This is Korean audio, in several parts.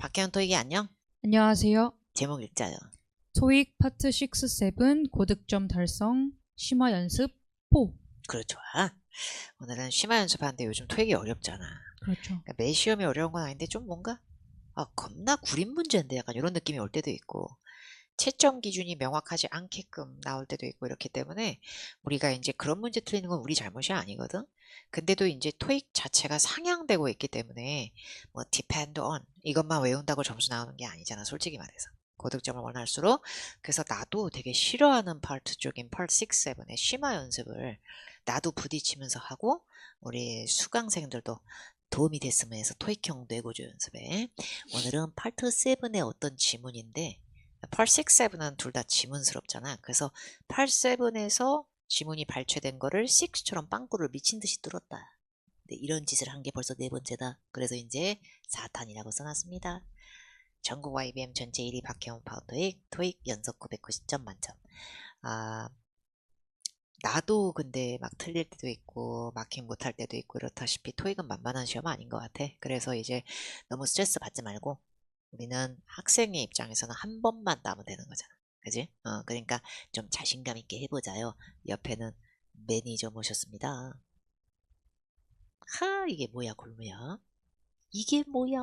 박혜원 토익이 안녕? 안녕하세요. 제목 읽자요. 토익 파트 6, 7 고득점 달성 심화 연습 4. 그래 좋아. 오늘은 심화 연습하는데 요즘 토익이 어렵잖아. 그렇죠. 그러니까 매 시험이 어려운 건 아닌데 좀 뭔가 아 겁나 구린 문제인데 약간 이런 느낌이 올 때도 있고 채점 기준이 명확하지 않게끔 나올 때도 있고 이렇기 때문에 우리가 이제 그런 문제 틀리는 건 우리 잘못이 아니거든. 근데도 이제 토익 자체가 상향되고 있기 때문에 뭐 depend on 이것만 외운다고 점수 나오는 게 아니잖아. 솔직히 말해서. 고득점을 원할수록 그래서 나도 되게 싫어하는 파트 쪽인 파트 6, 7의 심화 연습을 나도 부딪히면서 하고 우리 수강생들도 도움이 됐으면 해서 토익형 뇌구조 연습에 오늘은 파트 7의 어떤 지문인데 파트 6, 7은 둘 다 지문스럽잖아. 그래서 파트 7에서 지문이 발췌된 거를 6처럼 빵꾸를 미친 듯이 뚫었다. 네, 이런 짓을 한 게 벌써 네 번째다. 그래서 이제 4탄이라고 써놨습니다. 전국 IBM 전체 1위 박혜원 파워토익 토익 연속 990점 만점. 아, 나도 근데 막 틀릴 때도 있고 마킹 못할 때도 있고 이렇다시피 토익은 만만한 시험 아닌 것 같아. 그래서 이제 너무 스트레스 받지 말고 우리는 학생의 입장에서는 한 번만 따면 되는 거잖아. 그지? 어, 그러니까 좀 자신감 있게 해보자요. 옆에는 매니저 모셨습니다. 하, 이게 뭐야, 골무야? 이게 뭐야?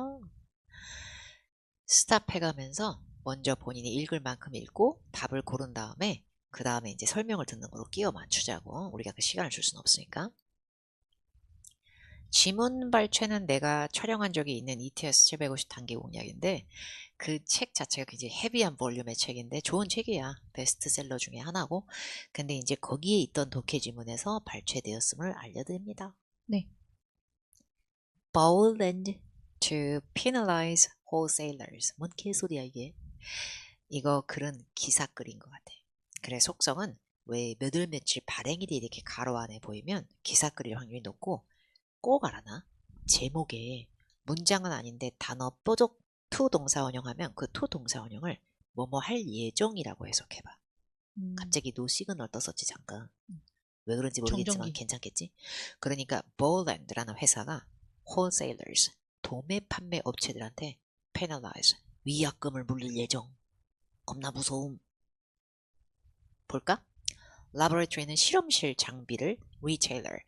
스탑 해가면서 먼저 본인이 읽을 만큼 읽고 답을 고른 다음에 그 다음에 이제 설명을 듣는 걸로 끼워 맞추자고. 우리가 그 시간을 줄 수는 없으니까. 지문 발췌는 내가 촬영한 적이 있는 ETS 750 단기 공략인데 그 책 자체가 굉장히 헤비한 볼륨의 책인데 좋은 책이야. 베스트셀러 중에 하나고. 근데 이제 거기에 있던 독해 지문에서 발췌되었음을 알려드립니다. 네. Boland to penalize wholesalers. 뭔 개소리야 이게. 이거 글은 기사 글인 것 같아. 그래 속성은 왜 몇월 며칠 발행일이 이렇게 가로 안에 보이면 기사 글일 확률이 높고 꼭 알아나 제목에 문장은 아닌데 단어 뾰족 to 동사 원형하면 그 to 동사 원형을 뭐뭐 할 예정이라고 해석해봐. 음, 갑자기 노 시그널 떴었지 잠깐. 왜 그런지 모르겠지만 정전기. 괜찮겠지? 그러니까 Boland라는 회사가 wholesalers 도매 판매 업체들한테 penalize 위약금을 물릴 예정. 겁나 무서움. 볼까? 라보레토리는 실험실 장비를 retailer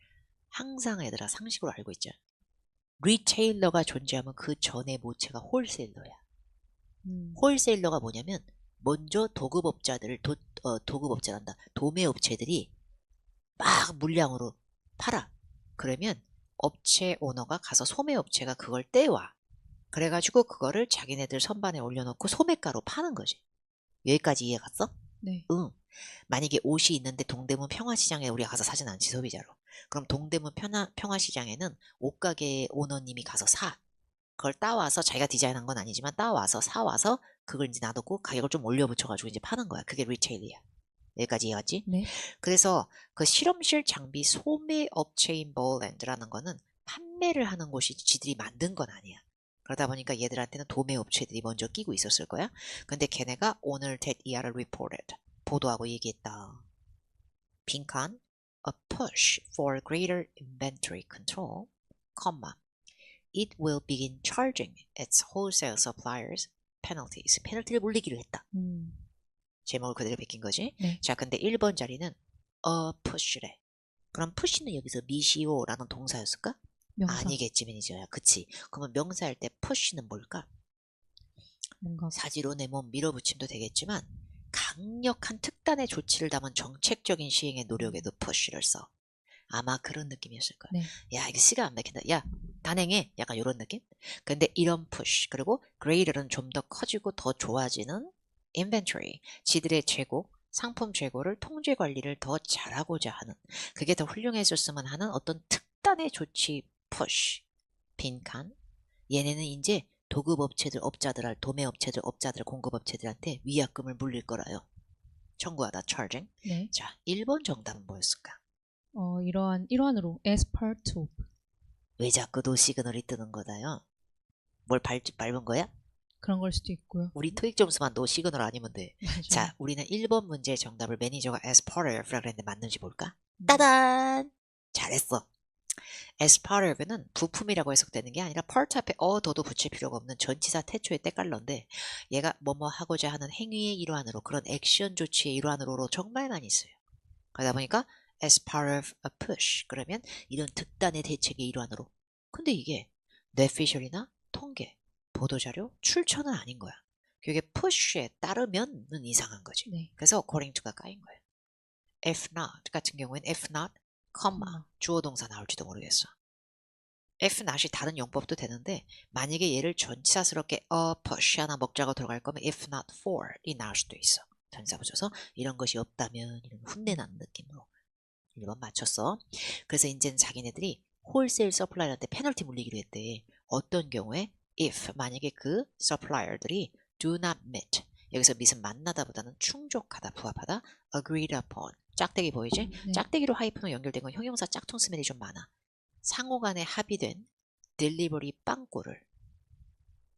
항상 얘들아 상식으로 알고 있죠. 리테일러가 존재하면 그 전에 모체가 홀세일러야. 음, 홀세일러가 뭐냐면 먼저 도급업자들을 도, 어, 도급업자란다. 도매업체들이 막 물량으로 팔아. 그러면 업체 오너가 가서 소매업체가 그걸 떼와. 그래가지고 그거를 자기네들 선반에 올려놓고 소매가로 파는 거지. 여기까지 이해 갔어? 네. 응. 만약에 옷이 있는데 동대문 평화시장에 우리가 가서 사진 않지 소비자로. 그럼 동대문 평화, 평화시장에는 옷가게 오너님이 가서 사. 그걸 따와서 자기가 디자인한 건 아니지만 따와서 사와서 그걸 이제 놔두고 가격을 좀 올려 붙여가지고 이제 파는 거야. 그게 리테일이야. 여기까지 이해갔지? 네. 그래서 그 실험실 장비 소매 업체인 버랜드라는 거는 판매를 하는 곳이 지들이 만든 건 아니야. 그러다 보니까 얘들한테는 도매 업체들이 먼저 끼고 있었을 거야. 근데 걔네가 오늘 TED ER을 reported 보도하고 얘기했다. 빈칸 a push for greater inventory control, comma it will begin charging its wholesale suppliers penalties. 페널티를 물리기로 했다. 음, 제목을 그대로 베낀 거지. 네. 자, 근데 1번 자리는 a push래. 그럼 push는 여기서 미시오라는 동사였을까? 명사. 아니겠지, 매니저야. 그치. 그러면 명사할 때 push는 뭘까? 뭔가 사지로 내 몸 밀어붙임도 되겠지만 강력한 특단의 조치를 담은 정책적인 시행의 노력에도 push를 써. 아마 그런 느낌이었을 거야. 네. 야, 이거 시가 안 막힌다. 야, 단행해. 약간 이런 느낌? 근데 이런 push, 그리고 greater는 좀 더 커지고 더 좋아지는 inventory, 지들의 재고, 상품 재고를 통제 관리를 더 잘하고자 하는, 그게 더 훌륭해졌으면 하는 어떤 특단의 조치 push, 빈칸. 얘네는 이제 도급업체들, 업자들, 도매업체들, 업자들, 공급업체들한테 위약금을 물릴 거라요. 청구하다, charging. 네. 자, 1번 정답은 뭐였을까? 어, 이러한 일환으로 as part of 왜 자꾸 노 시그널이 뜨는 거다요? 뭘 밟, 밟은 거야? 그런 걸 수도 있고요. 우리 토익 점수만 노 시그널 아니면 돼. 맞아요. 자, 우리는 1번 문제의 정답을 매니저가 as part of라고 했는데 맞는지 볼까? 음, 따단! 잘했어. As part of는 부품이라고 해석되는 게 아니라 part 앞에 어, 더도 붙일 필요가 없는 전치사 태초의 때깔러인데 얘가 뭐뭐 하고자 하는 행위의 일환으로 그런 액션 조치의 일환으로 정말 많이 써요. 그러다 보니까 as part of a push 그러면 이런 특단의 대책의 일환으로 근데 이게 뇌피셜이나 통계, 보도자료, 출처는 아닌 거야. 그게 push에 따르면은 이상한 거지. 네. 그래서 according to가 까인 거예요. if not 같은 경우엔 if not, comma, 주어 동사 나올지도 모르겠어. if not이 다른 용법도 되는데 만약에 얘를 전치사스럽게 a push 하나 먹자고 들어갈 거면 if not for이 나올 수도 있어. 전치사 붙여서 이런 것이 없다면 이런 훈내나는 느낌으로 1번 맞췄어. 그래서 이제는 자기네들이 홀세일 서플라이어한테 페널티 물리기로 했대. 어떤 경우에 if 만약에 그 서플라이어들이 do not meet 여기서 mit은 만나다보다는 충족하다, 부합하다, agreed upon 짝대기 보이지? 네. 짝대기로 하이픈으로 연결된 건 형용사 짝퉁 스멜이 좀 많아. 상호간에 합의된 딜리버리 빵꾸를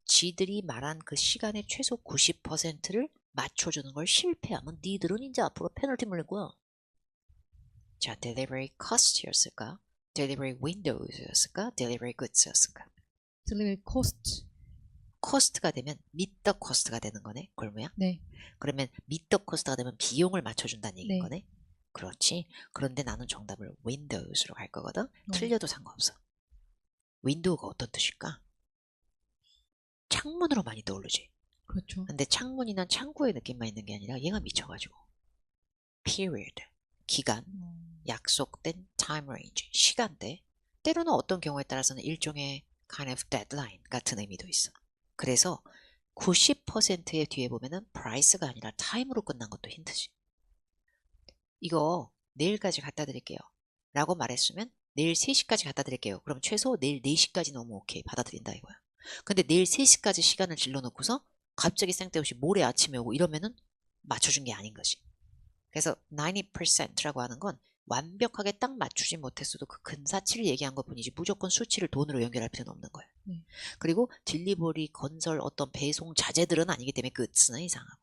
지들이 말한 그 시간의 최소 90%를 맞춰주는 걸 실패하면 니들은 이제 앞으로 페널티 물릴 거야. 자, delivery cost였을까? delivery windows였을까? delivery goods였을까? delivery cost. 코스트가 되면 미터 코스트가 되는 거네, 골무야. 네. 그러면 미터 코스트가 되면 비용을 맞춰준다는 얘기인 네. 거네. 그렇지. 그런데 나는 정답을 Windows로 갈 거거든. 어. 틀려도 상관없어. 윈도우가 어떤 뜻일까? 창문으로 많이 떠오르지. 그렇죠. 근데 창문이나 창구의 느낌만 있는 게 아니라 얘가 미쳐가지고. period. 기간, 어, 약속된 time range, 시간대. 때로는 어떤 경우에 따라서는 일종의 kind of deadline 같은 의미도 있어. 그래서 90%의 뒤에 보면은 price가 아니라 time으로 끝난 것도 힌트지. 이거 내일까지 갖다 드릴게요. 라고 말했으면 내일 3시까지 갖다 드릴게요. 그럼 최소 내일 4시까지 너무 오케이. 받아들인다 이거야. 근데 내일 3시까지 시간을 질러놓고서 갑자기 생때없이 모레 아침에 오고 이러면은 맞춰준 게 아닌 거지. 그래서 90%라고 하는 건 완벽하게 딱 맞추지 못했어도 그 근사치를 얘기한 것 뿐이지 무조건 수치를 돈으로 연결할 필요는 없는 거예요. 네. 그리고 딜리버리, 건설, 어떤 배송 자재들은 아니기 때문에 끝은 이상하고.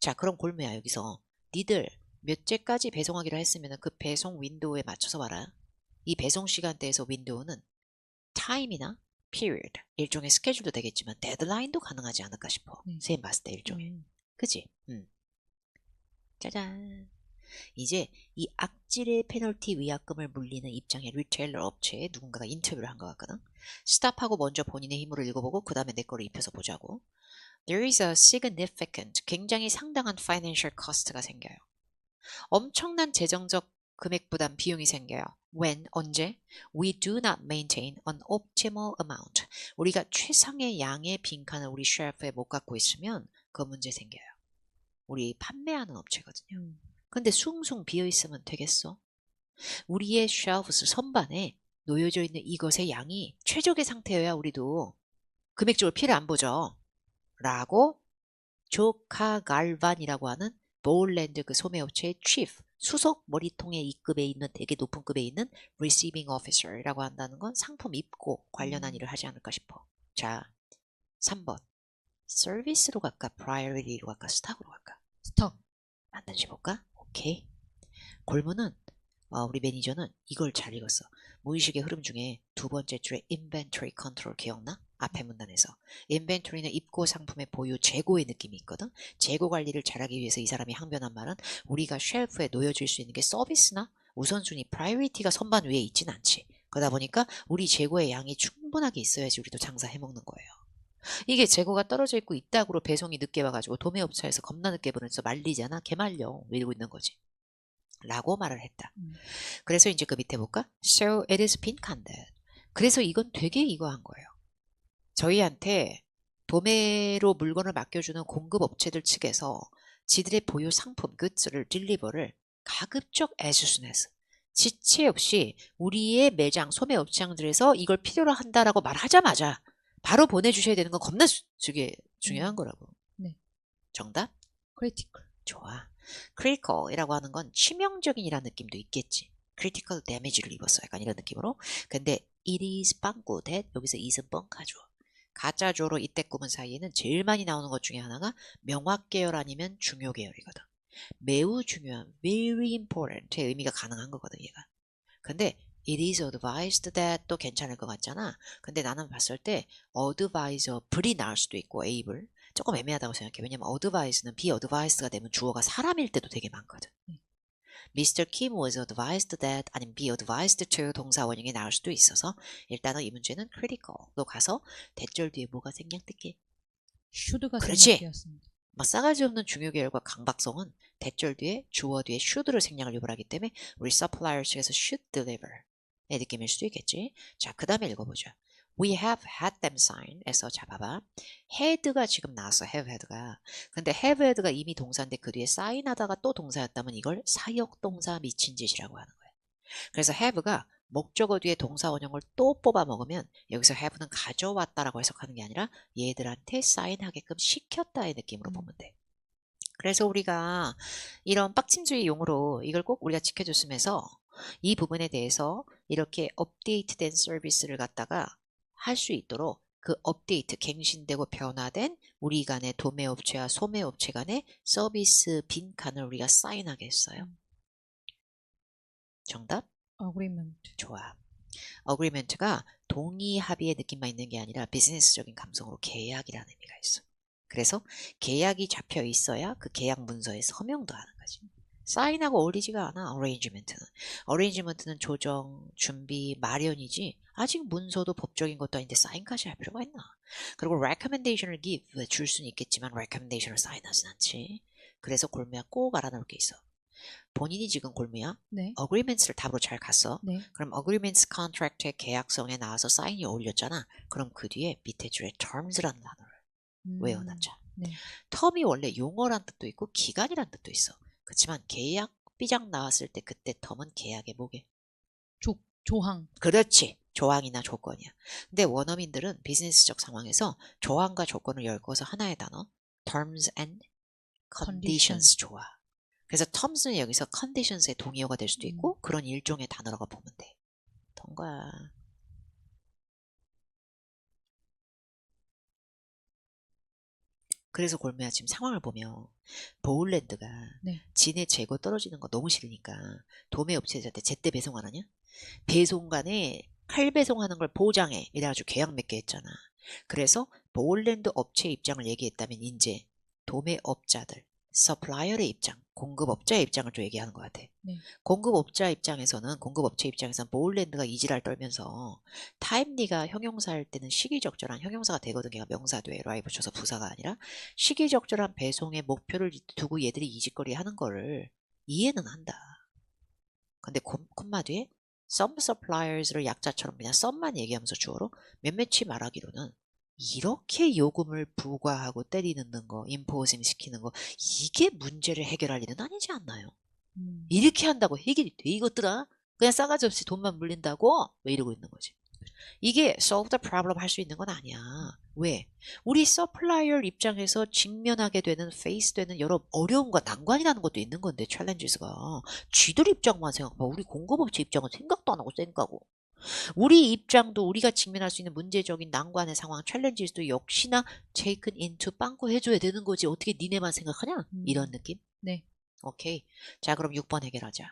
자, 그럼 골무야 여기서 니들 몇 째까지 배송하기로 했으면 그 배송 윈도우에 맞춰서 봐라. 이 배송 시간대에서 윈도우는 타임이나 period, 일종의 스케줄도 되겠지만 데드라인도 가능하지 않을까 싶어. 네. 쌤 봤을 때 일종의. 음, 그지? 음. 짜잔. 이제 이 악질의 페널티 위약금을 물리는 입장의 리테일러 업체에 누군가가 인터뷰를 한 것 같거든. 스탑하고 먼저 본인의 힘으로 읽어보고 그 다음에 내 거를 입혀서 보자고. There is a significant, 굉장히 상당한 financial cost가 생겨요. 엄청난 재정적 금액 부담 비용이 생겨요. When, 언제? We do not maintain an optimal amount. 우리가 최상의 양의 빈칸을 우리 쉘프에 못 갖고 있으면 그 문제 생겨요. 우리 판매하는 업체거든요. 음, 근데 숭숭 비어 있으면 되겠어? 우리의 쉘프스 선반에 놓여져 있는 이것의 양이 최적의 상태여야 우리도 금액적으로 피해를 안 보죠. 라고 조카 갈반이라고 하는 보울랜드 그 소매업체의 chief 수석 머리통의 이급에 있는 되게 높은 급에 있는 receiving officer라고 한다는 건 상품 입고 관련한 음. 일을 하지 않을까 싶어. 자, 3번. 서비스로 갈까? priority로 갈까? 스탁으로 갈까? 스톡. 맞는지 볼까? 오케이. 골무는 어, 우리 매니저는 이걸 잘 읽었어. 무의식의 흐름 중에 두 번째 줄에 inventory control 기억나? 앞에 문단에서 inventory는 입고 상품의 보유 재고의 느낌이 있거든. 재고 관리를 잘하기 위해서 이 사람이 항변한 말은 우리가 쉘프에 놓여질 수 있는 게 서비스나 우선순위 프라이어리티가 선반 위에 있진 않지. 그러다 보니까 우리 재고의 양이 충분하게 있어야지 우리도 장사해 먹는 거예요. 이게 재고가 떨어져 있고 이따구로 배송이 늦게 와가지고 도매업체에서 겁나 늦게 보내서 말리잖아. 개말려. 이러고 있는 거지. 라고 말을 했다. 음. 그래서 이제 그 밑에 볼까? So it is been condemned. 그래서 이건 되게 이거 한 거예요. 저희한테 도매로 물건을 맡겨주는 공급업체들 측에서 지들의 보유 상품, 굿즈를, 딜리버를 가급적 애수순해서 지체 없이 우리의 매장, 소매업장들에서 이걸 필요로 한다라고 말하자마자 바로 보내주셔야 되는 건 겁나 수- 저게 중요한 음. 거라고. 네. 정답? critical. 좋아. critical이라고 하는 건 치명적인이라는 느낌도 있겠지. critical damage를 입었어. 약간 이런 느낌으로. 근데 it is 빵꾸 that 여기서 is은 뻥카죠. 가짜조로 이때 꾸문 사이에는 제일 많이 나오는 것 중에 하나가 명확 계열 아니면 중요 계열이거든. 매우 중요한 very important의 의미가 가능한 거거든 얘가. 근데 it is advised that 또 괜찮을 것 같잖아. 근데 나는 봤을 때 adviseable이 나올 수도 있고 able 조금 애매하다고 생각해. 왜냐면 advise는 be advised가 되면 주어가 사람일 때도 되게 많거든. 네. Mr. Kim was advised that 아니면 be advised to 동사 원형이 나올 수도 있어서 일단은 이 문제는 critical로 가서 대절 뒤에 뭐가 생략될게. should가 그렇지. 생략되었습니다. 막 싸가지 없는 중요 계열과 강박성은 대절 뒤에 주어 뒤에 should를 생략을 유발하기 때문에 우리 supplier 측에서 should deliver 의 느낌일 수도 있겠지. 자, 그 다음에 읽어보자. We have had them sign 에서 잡아봐. had가 지금 나왔어. have had가. 근데 have had가 이미 동사인데 그 뒤에 sign하다가 또 동사였다면 이걸 사역동사 미친 짓이라고 하는 거야. 그래서 have가 목적어 뒤에 동사 원형을 또 뽑아 먹으면 여기서 have는 가져왔다라고 해석하는 게 아니라 얘들한테 사인하게끔 시켰다의 느낌으로 음. 보면 돼. 그래서 우리가 이런 빡침주의 용어로 이걸 꼭 우리가 지켜줬으면서 이 부분에 대해서 이렇게 업데이트된 서비스를 갖다가 할 수 있도록 그 업데이트, 갱신되고 변화된 우리 간의 도매업체와 소매업체 간의 서비스 빈칸을 우리가 사인하게 했어요. 음. 정답? agreement. 좋아. 어그리멘트가 동의 합의의 느낌만 있는 게 아니라 비즈니스적인 감성으로 계약이라는 의미가 있어. 그래서 계약이 잡혀 있어야 그 계약 문서에 서명도 하는 거지. 사인하고 어울리지가 않아. 어레인지멘트는. 어레인지멘트는 조정, 준비, 마련이지. 아직 문서도 법적인 것도 아닌데 사인까지 할 필요가 있나? 그리고 recommendation을 give 줄 수는 있겠지만 recommendation을 사인하진 않지. 그래서 골무야 꼭 알아놓을 게 있어. 본인이 지금 골무야 네. agreements를 답으로 잘 갔어. 네. 그럼 agreements contract의 계약성에 나와서 사인이 어울렸잖아. 그럼 그 뒤에 밑에 줄에 terms라는 단어를 음, 외워놨자. 네. term이 원래 용어란 뜻도 있고 기간이란 뜻도 있어. 그렇지만 계약 삐작 나왔을 때 그때 term은 계약의 뭐게? 조, 조항. 그렇지. 조항이나 조건이야. 근데 원어민들은 비즈니스적 상황에서 조항과 조건을 엮어서 하나의 단어 terms and conditions Condition. 좋아. 그래서 terms는 여기서 conditions의 동의어가 될 수도 있고 그런 일종의 단어라고 보면 돼. 통과. 그래서 골매야 지금 상황을 보면 보울랜드가 네. 진해 재고 떨어지는 거 너무 싫으니까 도매 업체들한테 제때 배송 안 하냐? 배송간에 칼 배송하는 걸 보장해 이래가지고 계약 맺게 했잖아. 그래서 보울랜드 업체 입장을 얘기했다면 이제 도매 업자들, 서플라이어의 입장, 공급업자의 입장을 좀 얘기하는 것 같아. 네. 공급업자 입장에서는 공급업체 입장에서는 보울랜드가 이지랄 떨면서 타임리가 형용사 할 때는 시기적절한 형용사가 되거든. 걔가 명사 돼. 라이 붙여서 부사가 아니라 시기적절한 배송의 목표를 두고 얘들이 이짓거리 하는 거를 이해는 한다. 근데 콤- 콤마 뒤에 some suppliers를 약자처럼 그냥 some만 얘기하면서 주어로 몇몇이 말하기로는 이렇게 요금을 부과하고 때리 넣는 거, 임포징 시키는 거 이게 문제를 해결할 일은 아니지 않나요? 음, 이렇게 한다고 해결이 돼 이것들아? 그냥 싸가지 없이 돈만 물린다고? 왜 이러고 있는 거지? 이게 solve the problem 할 수 있는 건 아니야. 왜? 우리 서플라이어 입장에서 직면하게 되는, 페이스 되는 여러 어려움과 난관이라는 것도 있는 건데, 챌린지스가. 쥐들 입장만 생각해봐. 우리 공급업체 입장은 생각도 안 하고 쌩까고. 우리 입장도 우리가 직면할 수 있는 문제적인 난관의 상황, 챌린지스도 역시나 taken into 빵꾸 해줘야 되는 거지. 어떻게 니네만 생각하냐? 음. 이런 느낌? 네. 오케이. 자, 그럼 6번 해결하자.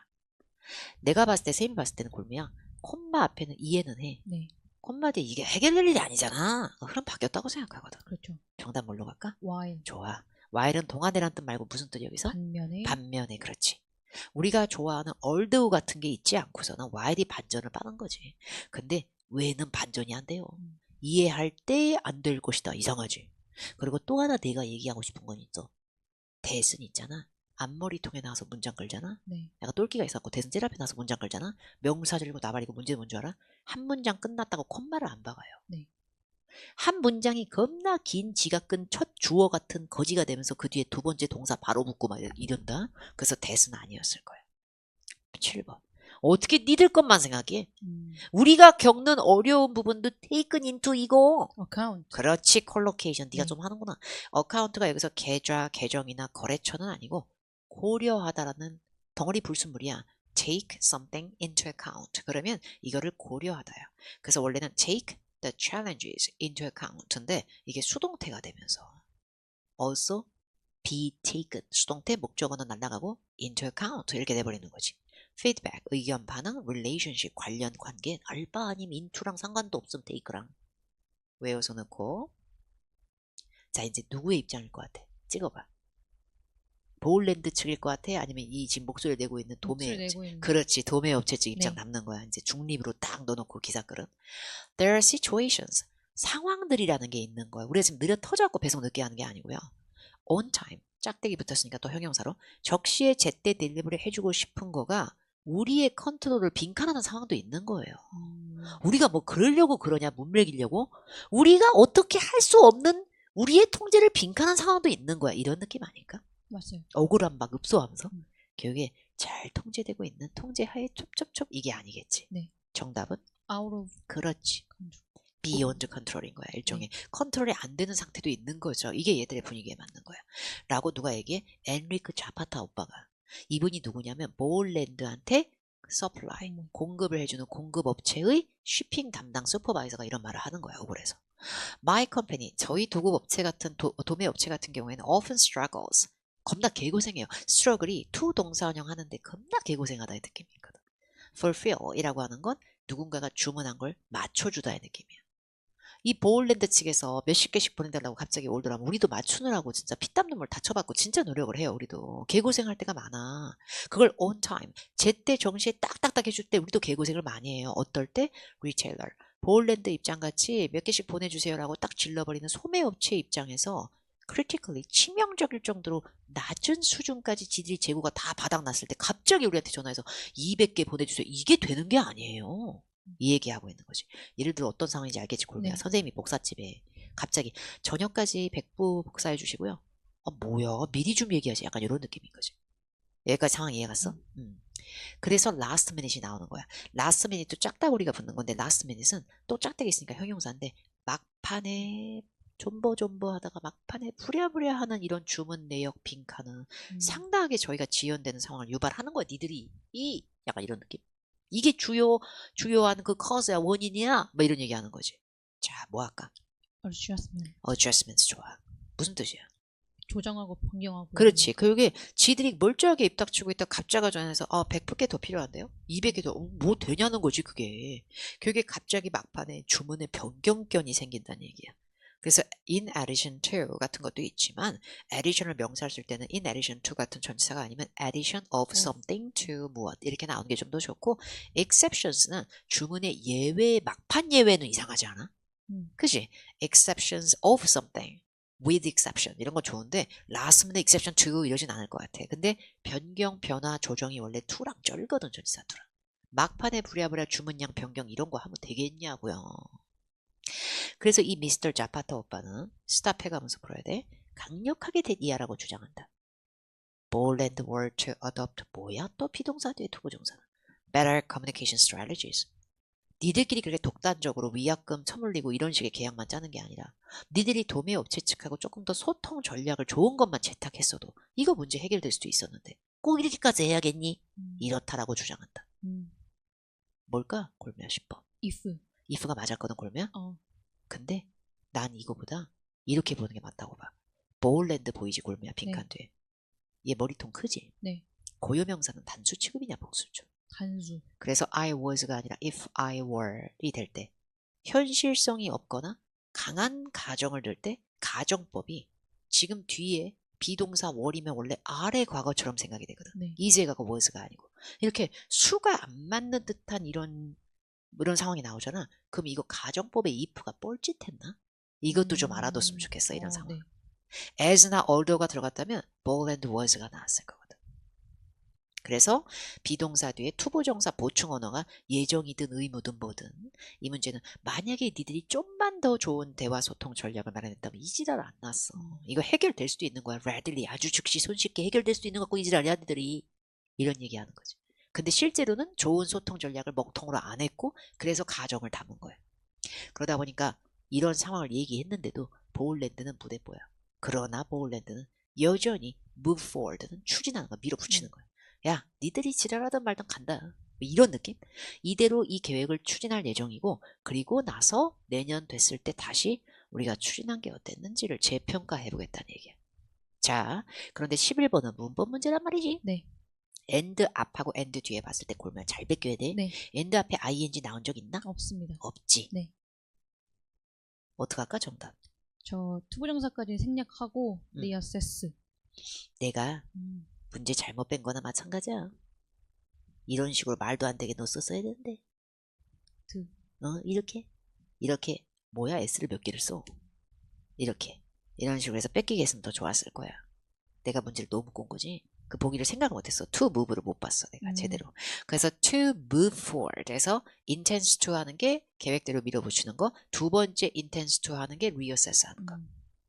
내가 봤을 때, 쌤이 봤을 때는 골무야. 콤마 앞에는 이해는 해. 네. 콤마 뒤에 이게 해결될 일이 아니잖아. 어, 흐름 바뀌었다고 생각하거든. 그렇죠. 정답 뭘로 갈까? while. 좋아. while은 동안이란 뜻 말고 무슨 뜻 여기서? 반면에. 반면에 그렇지. 우리가 좋아하는 얼드우 같은 게 있지 않고서는 while이 반전을 빠는 거지. 근데 왜는 반전이 안 돼요? 음. 이해할 때 안 될 것이다. 이상하지. 그리고 또 하나 내가 얘기하고 싶은 건 있어. 대순 있잖아. 앞머리통에 나와서 문장 걸잖아. 네. 내가 똘끼가 있었고 대순 제 앞에 나서 문장 걸잖아. 명사 줄이고 나발이고 문제는 뭔 줄 알아? 한 문장 끝났다고 콤마를 안 박아요. 네. 한 문장이 겁나 긴끈첫 주어 같은 거지가 되면서 그 뒤에 두 번째 동사 바로 붙고 막 이런다. 그래서 대순 아니었을 거야. 7번. 어떻게 니들 것만 생각해? 음, 우리가 겪는 어려운 부분도 taken into 이거. account. 그렇지 콜로케이션 네가 네. 좀 하는구나 어카운트가 여기서 계좌 계정이나 거래처는 아니고 고려하다라는 덩어리 불순물이야 take something into account 그러면 이거를 고려하다야 그래서 원래는 take the challenges into account인데 이게 수동태가 되면서 also be taken 수동태 목적어는 날라가고 into account 이렇게 돼버리는 거지 feedback, 의견, 반응, relationship, 관련 관계, 알바 아님 인투랑 상관도 없음 테이크랑 외워서 넣고 자 이제 누구의 입장일 것 같아? 찍어봐. 보울랜드 측일 것 같아? 아니면 이 지금 목소리를 내고 있는 도매? 내고 있는 그렇지 도매 업체 측 입장 네. 남는 거야. 이제 중립으로 딱 넣어놓고 기사 글은 There are situations 상황들이라는 게 있는 거야. 우리가 지금 느려 터져갖고 배송 늦게 하는 게 아니고요. On time 짝대기 붙었으니까 또 형용사로 적시에 제때 딜리버리 해주고 싶은 거가 우리의 컨트롤을 빈칸하는 상황도 있는 거예요. 음, 우리가 뭐 그러려고 그러냐 문맥이려고 우리가 어떻게 할 수 없는 우리의 통제를 빈칸한 상황도 있는 거야. 이런 느낌 아닐까? 맞아요. 억울함 막 읍소하면서 음. 교육에 잘 통제되고 있는 통제하에 촉촉촉 이게 아니겠지. 네. 정답은 out of 그렇지. control. beyond 컨트롤인 거야. 일종의 네. 컨트롤이 안 되는 상태도 있는 거죠. 이게 얘들의 분위기에 맞는 거야. 라고 누가 얘기해? 엔리크 자파타 오빠가. 이분이 누구냐면 모울랜드한테 서플라이 어머. 공급을 해주는 공급 업체의 쉬핑 담당 슈퍼바이저가 이런 말을 하는 거야. 억울해서. My company 저희 도급 업체 같은 도, 도매 업체 같은 경우에는 often struggles 겁나 개고생해요. struggle이 to 동사원형 하는데 겁나 개고생하다의 느낌이 있거든. fulfill이라고 하는 건 누군가가 주문한 걸 맞춰주다의 느낌이야. 이 보울랜드 측에서 몇십 개씩 보내달라고 갑자기 올더라면 우리도 맞추느라고 진짜 피땀 눈물 다쳐받고 진짜 노력을 해요 우리도 개고생할 때가 많아 그걸 on time 제때 정시에 딱딱딱 해줄 때 우리도 개고생을 많이 해요 어떨 때 리테일러 보울랜드 입장같이 몇 개씩 보내주세요라고 딱 질러버리는 소매업체 입장에서 critically 치명적일 정도로 낮은 수준까지 지들이 재고가 다 바닥났을 때 갑자기 우리한테 전화해서 200개 보내주세요. 이게 되는 게 아니에요. 이 얘기하고 있는 거지. 예를 들어 어떤 상황인지 알겠지 골매야 네. 선생님이 복사집에 갑자기 저녁까지 백부 복사해 주시고요. 아 뭐야? 미리 좀 얘기하지 약간 이런 느낌인 거지. 여기까지 상황 이해 갔어? 음. 그래서 라스트 미닛이 나오는 거야. 라스트 미닛도 짝다구리가 붙는 건데 라스트 미닛은 또 짝대기 있으니까 형용사인데 막판에 존버존버 하다가 막판에 부랴부랴 하는 이런 주문 내역 빈칸은 음, 상당하게 저희가 지연되는 상황을 유발하는 거야 니들이. 이 약간 이런 느낌. 이게 주요 주요한 그 cause야 원인이야? 뭐 이런 얘기하는 거지. 자 뭐 할까? adjustment adjustments 좋아. 무슨 뜻이야? 조정하고 변경하고. 그렇지. 그게 지들이 멀쩡하게 입 닥치고 있다 갑자가 전해서 아 100개 더 필요한데요? 200개 더 뭐 되냐는 거지 그게. 그게 갑자기 막판에 주문에 변경견이 생긴다는 얘기야 그래서 in addition to 같은 것도 있지만 addition을 명사를 쓸 때는 in addition to 같은 전치사가 아니면 addition of 어. something to 무엇 이렇게 나오는 게 좀 더 좋고 exceptions는 주문의 예외 막판 예외는 이상하지 않아? 음, 그지? exceptions of something with exception 이런 거 좋은데 last minute exception to 이러진 않을 것 같아. 근데 변경, 변화, 조정이 원래 to랑 쩔거든 전치사 to랑. 막판에 부랴부랴 주문량 변경 이런 거 하면 되겠냐고요. 그래서 이 미스터 자파타 오빠는 스탑 해가면서 풀어야 돼. 강력하게 대니아라고 주장한다. bold and word to adopt 뭐야 또 비동사 뒤에 투부정사는 better communication strategies 니들끼리 그렇게 독단적으로 위약금 처물리고 이런 식의 계약만 짜는 게 아니라 니들이 도매 업체 측하고 조금 더 소통 전략을 좋은 것만 채택했어도 이거 문제 해결될 수도 있었는데 꼭 이렇게까지 해야겠니? 음, 이렇다라고 주장한다. 음, 뭘까? 골매야 10번. if if가 맞았거든 골매야? 어 근데 난 이거보다 이렇게 보는 게 맞다고 봐. 보울랜드 보이지 골매야 빈칸 뒤에. 얘 머리통 크지? 네. 고유명사는 단수 취급이냐 복수죠? 단수 그래서 I was가 아니라 if I were이 될 때 현실성이 없거나 강한 가정을 들때 가정법이 지금 뒤에 비동사 were이면 원래 아래 과거처럼 생각이 되거든. 네 이제 과거 was가 아니고 이렇게 수가 안 맞는 듯한 이런 이런 상황이 나오잖아. 그럼 이거 가정법의 if가 뻘짓했나? 이것도 좀 알아뒀으면 음, 좋겠어 이런 어, 상황. 네. as나 older가 들어갔다면 bold and was가 나왔을 거거든. 그래서 비동사 뒤에 투부정사 보충 언어가 예정이든 의무든 뭐든 이 문제는 만약에 니들이 좀만 더 좋은 대화 소통 전략을 마련했다면 이 지랄 안 났어. 음. 이거 해결될 수도 있는 거야. readily 아주 즉시 손쉽게 해결될 수도 있는 거 갖고 이 지랄이야 니들이 이런 얘기하는 거지. 근데 실제로는 좋은 소통 전략을 먹통으로 안 했고 그래서 가정을 담은 거야. 그러다 보니까 이런 상황을 얘기했는데도 보울랜드는 부대뽀야. 그러나 보울랜드는 여전히 move forward는 추진하는 거 밀어붙이는 거야. 야, 니들이 지랄하든 말든 간다. 뭐 이런 느낌? 이대로 이 계획을 추진할 예정이고 그리고 나서 내년 됐을 때 다시 우리가 추진한 게 어땠는지를 재평가해 보겠다는 얘기야. 자, 그런데 11번은 문법 문제란 말이지. 네. And 앞하고 and 뒤에 봤을 때 골면 잘 베껴야 돼. 네. and 앞에 ing 나온 적 있나? 없습니다. 없지. 네. 어떡할까 정답. 저 투부정사까지 생략하고 음. 리어세스. 내가 음. 문제 잘못 뺀 거나 마찬가지야. 이런 식으로 말도 안 되게 너 썼어야 되는데. 드. 어, 이렇게. 이렇게. 뭐야, S를 몇 개를 써? 이렇게. 이런 식으로 해서 뺏기게 했으면 더 좋았을 거야. 내가 문제를 너무 꼰 거지. 그 보기를 생각을 못했어. to move를 못 봤어. 내가 음. 제대로. 그래서 to move forward 해서 intends to 하는 게 계획대로 밀어붙이는 거. 두 번째 intends to 하는 게 reassess 하는 거. 음.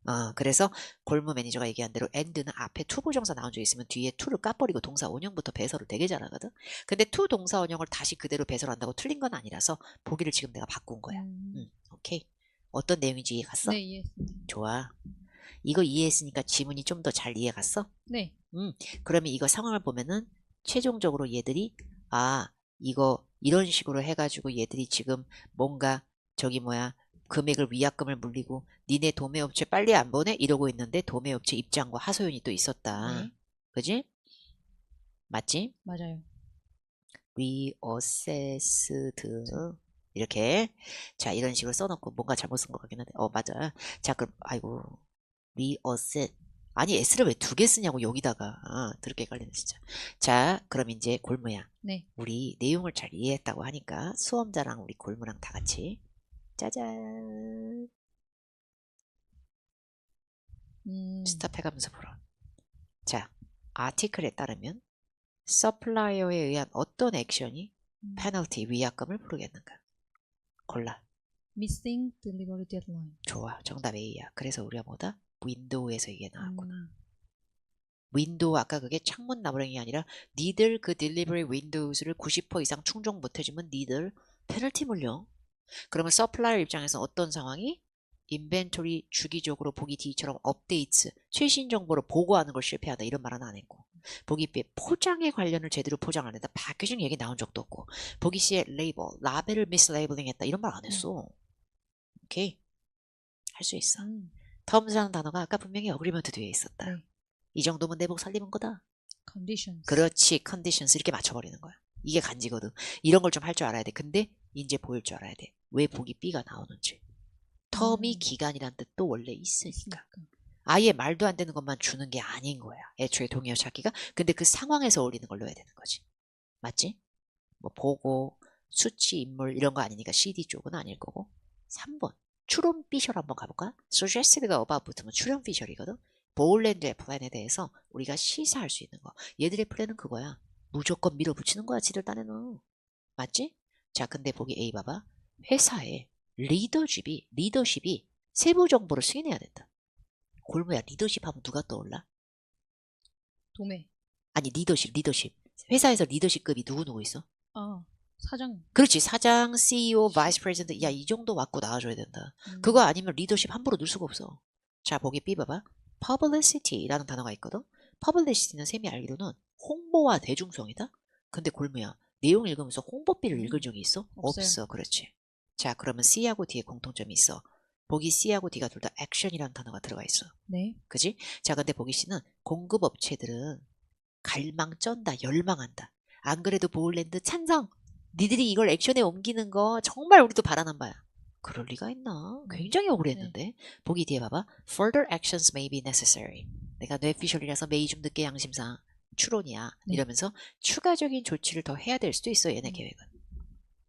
어, 그래서 골무 매니저가 얘기한 대로 and는 앞에 to 부정사 나온 적 있으면 뒤에 to를 까버리고 동사 원형부터 배설을 되게 잘하거든. 근데 to 동사 원형을 다시 그대로 배설한다고 틀린 건 아니라서 보기를 지금 내가 바꾼 거야. 음. 응, 오케이. 어떤 내용인지 이해 갔어? 네, 이해했습니다. 좋아. 이거 이해했으니까 지문이 좀 더 잘 이해 갔어? 네. 그러면 이거 상황을 보면은 최종적으로 얘들이 아 이거 이런 식으로 해가지고 얘들이 지금 뭔가 저기 뭐야 금액을 위약금을 물리고 니네 도매업체 빨리 안 보내 이러고 있는데 도매업체 입장과 하소연이 또 있었다. 네. 그지? 맞지? 맞아요. reassessed 이렇게 자 이런 식으로 써놓고 뭔가 잘못 쓴 것 같긴 한데 어 맞아 자 그럼 아이고 reassess 아니 s를 왜 두 개 쓰냐고 여기다가. 아, 드럽게 헷갈리네 진짜. 자 그럼 이제 골무야. 네. 우리 내용을 잘 이해했다고 하니까 수험자랑 우리 골무랑 다 같이 짜잔. 음. 스탑해가면서 보러. 자 아티클에 따르면 서플라이어에 의한 어떤 액션이 음. 페널티 위약금을 부르겠는가? 골라. Missing delivery deadline. 좋아 정답 A야. 그래서 우리가 뭐다 윈도우에서 이게 나왔구나. 음. 윈도우 아까 그게 창문 나무랭이 아니라 니들 그 딜리버리 윈도우스를 90% 이상 충족 못해주면 니들 페널티 물려. 그러면 서플라이어 입장에서 어떤 상황이? 인벤토리 주기적으로 보기 D처럼 업데이트 최신 정보를 보고하는 걸 실패하다 이런 말은 안 했고. 보기 B에 포장에 관련을 제대로 포장 안 했다. 바뀌어진 얘기 나온 적도 없고. 보기 C에 레이블 라벨을 미스 레이블링 했다 이런 말 안 했어. 오케이. 할 수 있어. 음. 텀즈라는 단어가 아까 분명히 어그리먼트 뒤에 있었다. 네. 이 정도면 내 복 살리는 거다. Conditions. 그렇지. 컨디션스 이렇게 맞춰버리는 거야. 이게 간지거든. 이런 걸 좀 할 줄 알아야 돼. 근데 이제 보일 줄 알아야 돼왜 보기 B가 나오는지. 텀이 음. 기간이란 뜻도 원래 있으니까. 있으니까. 아예 말도 안 되는 것만 주는 게 아닌 거야. 애초에 동의어 찾기가. 근데 그 상황에서 어울리는 걸 넣어야 되는 거지. 맞지? 뭐 보고 수치 인물 이런 거 아니니까 CD 쪽은 아닐 거고. 3번 추론 피셜 한번 가볼까? suggested가 above 붙으면 추론 피셜이거든 보울랜드의 플랜에 대해서 우리가 시사할 수 있는 거 얘들의 플랜은 그거야 무조건 밀어붙이는 거야 지들 딴에는 맞지? 자 근데 보기 A 봐봐 회사에 리더십이 리더십이 세부 정보를 승인해야 된다 골무야 리더십 하면 누가 떠올라? 도매. 아니 리더십 리더십 회사에서 리더십급이 누구누구 있어? 아, 사장. 그렇지 사장, CEO, 바이스 프레젠트 야이 정도 맞고 나와줘야 된다 음. 그거 아니면 리더십 함부로 넣을 수가 없어 자 보기 B 봐봐 publicity라는 단어가 있거든 publicity는 셈이 알기로는 홍보와 대중성이다 근데 골무야 내용 읽으면서 홍보비를 음. 읽은 적이 있어? 없어요. 없어 그렇지 자 그러면 C하고 D에 공통점이 있어 보기 C하고 D가 둘다 action이라는 단어가 들어가 있어 네. 그지? 자, 근데 보기 씨는 공급업체들은 갈망 쩐다, 열망한다. 안 그래도 보울랜드 찬성! 니들이 이걸 액션에 옮기는 거 정말 우리도 바라는 바야. 그럴 리가 있나? 굉장히 억울했는데. 보기 뒤에 봐봐. Further actions may be necessary. 내가 뇌피셜이라서 메이 좀 늦게 양심상 추론이야. 네. 이러면서 추가적인 조치를 더 해야 될 수도 있어, 얘네 음. 계획은.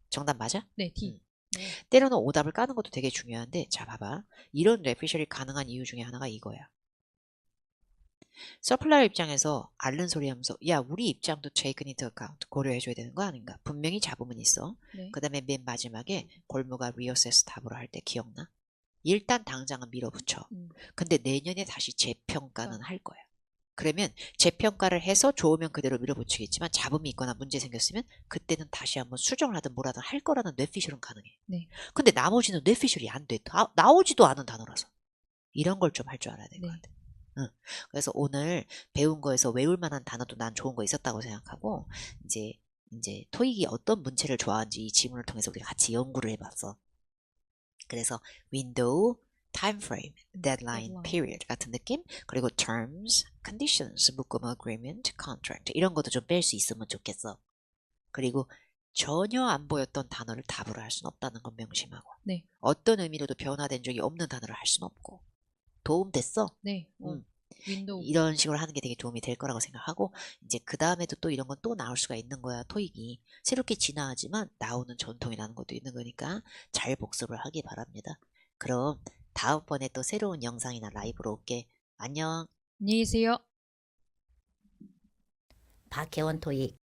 정답 맞아? 네, D. 음. 네. 때로는 오답을 까는 것도 되게 중요한데 자 봐봐 이런 뇌피셜이 가능한 이유 중에 하나가 이거야 서플라이어 입장에서 앓는 소리 하면서 야 우리 입장도 테이큰 인트 어카운트 고려해줘야 되는 거 아닌가 분명히 잡음은 있어 네. 그 다음에 맨 마지막에 골무가 리어세스 답으로 할 때 기억나? 일단 당장은 밀어붙여 음. 근데 내년에 다시 재평가는 어. 할 거야 그러면 재평가를 해서 좋으면 그대로 밀어붙이겠지만 잡음이 있거나 문제 생겼으면 그때는 다시 한번 수정을 하든 뭐라든 할 거라는 뇌피셜은 가능해. 네. 근데 나머지는 뇌피셜이 안 돼. 나, 나오지도 않은 단어라서. 이런 걸 좀 할 줄 알아야 될것 네. 같아. 응. 그래서 오늘 배운 거에서 외울 만한 단어도 난 좋은 거 있었다고 생각하고 이제 이제 토익이 어떤 문체를 좋아하는지 이 지문을 통해서 우리가 같이 연구를 해봤어. 그래서 윈도우, time frame, deadline, Deadline. period 같은 느낌. 그리고 terms, conditions, 묶음, agreement, contract 이런 것도 좀 뺄 수 있으면 좋겠어. 그리고 전혀 안 보였던 단어를 답으로 할 수는 없다는 건 명심하고. 네. 어떤 의미로도 변화된 적이 없는 단어를 할 수는 없고. 도움 됐어? 네. 어, 음. 윈도우. 이런 식으로 하는 게 되게 도움이 될 거라고 생각하고 이제 그 다음에도 또 이런 건 또 나올 수가 있는 거야 토익이 새롭게 진화하지만 나오는 전통이라는 것도 있는 거니까 잘 복습을 하기 바랍니다 그럼 다음번에 또 새로운 영상이나 라이브로 올게 안녕 안녕히 계세요. 박혜원 토익